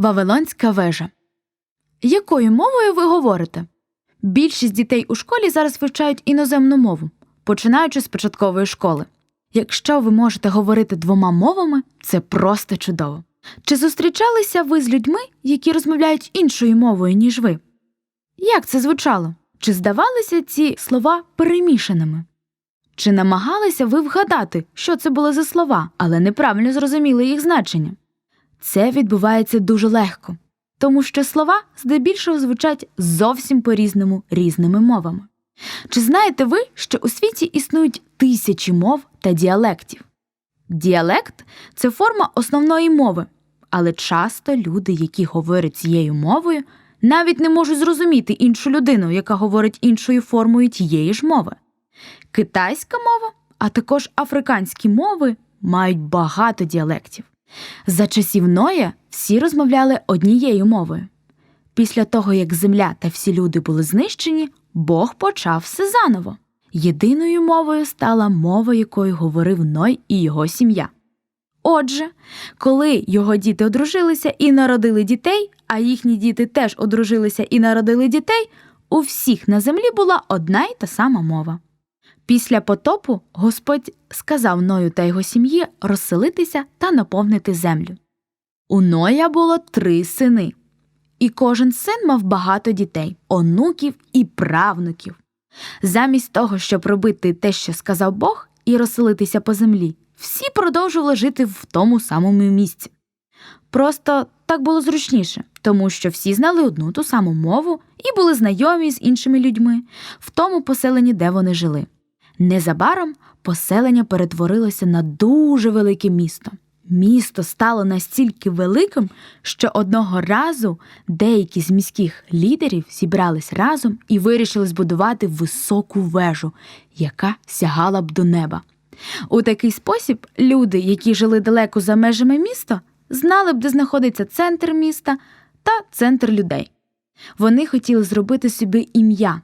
Вавилонська вежа. Якою мовою ви говорите? Більшість дітей у школі зараз вивчають іноземну мову, починаючи з початкової школи. Якщо ви можете говорити двома мовами, це просто чудово. Чи зустрічалися ви з людьми, які розмовляють іншою мовою, ніж ви? Як це звучало? Чи здавалися ці слова перемішаними? Чи намагалися ви вгадати, що це були за слова, але неправильно зрозуміли їх значення? Це відбувається дуже легко, тому що слова здебільшого звучать зовсім по-різному різними мовами. Чи знаєте ви, що у світі існують тисячі мов та діалектів? Діалект це форма основної мови, але часто люди, які говорять цією мовою, навіть не можуть зрозуміти іншу людину, яка говорить іншою формою тієї ж мови. Китайська мова, а також африканські мови мають багато діалектів. За часів Ноя всі розмовляли однією мовою. Після того, як земля та всі люди були знищені, Бог почав все заново. Єдиною мовою стала мова, якою говорив Ной і його сім'я. Отже, коли його діти одружилися і народили дітей, а їхні діти теж одружилися і народили дітей, у всіх на землі була одна й та сама мова. Після потопу Господь сказав Ною та його сім'ї розселитися та наповнити землю. У Ноя було три сини, і кожен син мав багато дітей, онуків і правнуків. Замість того, щоб робити те, що сказав Бог, і розселитися по землі, всі продовжували жити в тому самому місці. Просто так було зручніше, тому що всі знали одну ту саму мову і були знайомі з іншими людьми в тому поселенні, де вони жили. Незабаром поселення перетворилося на дуже велике місто. Місто стало настільки великим, що одного разу деякі з міських лідерів зібрались разом і вирішили збудувати високу вежу, яка сягала б до неба. У такий спосіб люди, які жили далеко за межами міста, знали б, де знаходиться центр міста та центр людей. Вони хотіли зробити собі ім'я.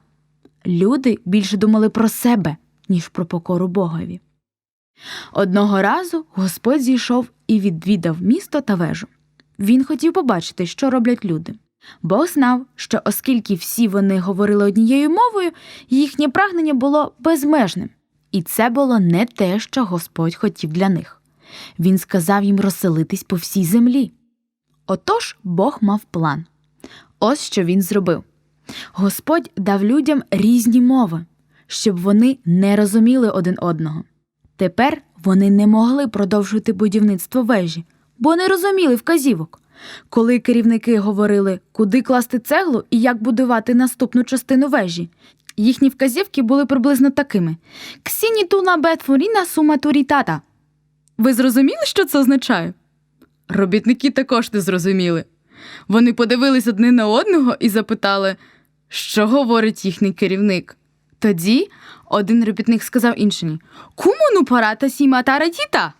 Люди більше думали про себе, ніж про покору Богові. Одного разу Господь зійшов і відвідав місто та вежу. Він хотів побачити, що роблять люди. Бог знав, що оскільки всі вони говорили однією мовою, їхнє прагнення було безмежним, і це було не те, що Господь хотів для них. Він сказав їм розселитись по всій землі. Отож Бог мав план. Ось що він зробив. Господь дав людям різні мови, щоб вони не розуміли один одного. Тепер вони не могли продовжувати будівництво вежі, бо не розуміли вказівок. Коли керівники говорили, куди класти цеглу і як будувати наступну частину вежі, їхні вказівки були приблизно такими: Ксіні туна бетфоріна сума турітата. Ви зрозуміли, що це означає? Робітники також не зрозуміли. Вони подивились одне на одного і запитали, що говорить їхній керівник. Тоді один робітник сказав іншому Кумону парата сіма таратіта.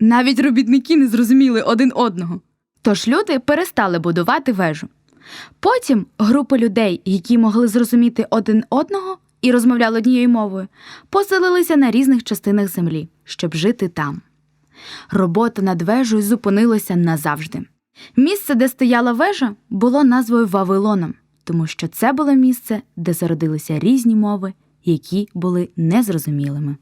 Навіть робітники не зрозуміли один одного. Тож люди перестали будувати вежу. Потім група людей, які могли зрозуміти один одного і розмовляли однією мовою, поселилися на різних частинах землі, щоб жити там. Робота над вежею зупинилася назавжди. Місце, де стояла вежа, було назвою Вавилоном, тому що це було місце, де зародилися різні мови, які були незрозумілими.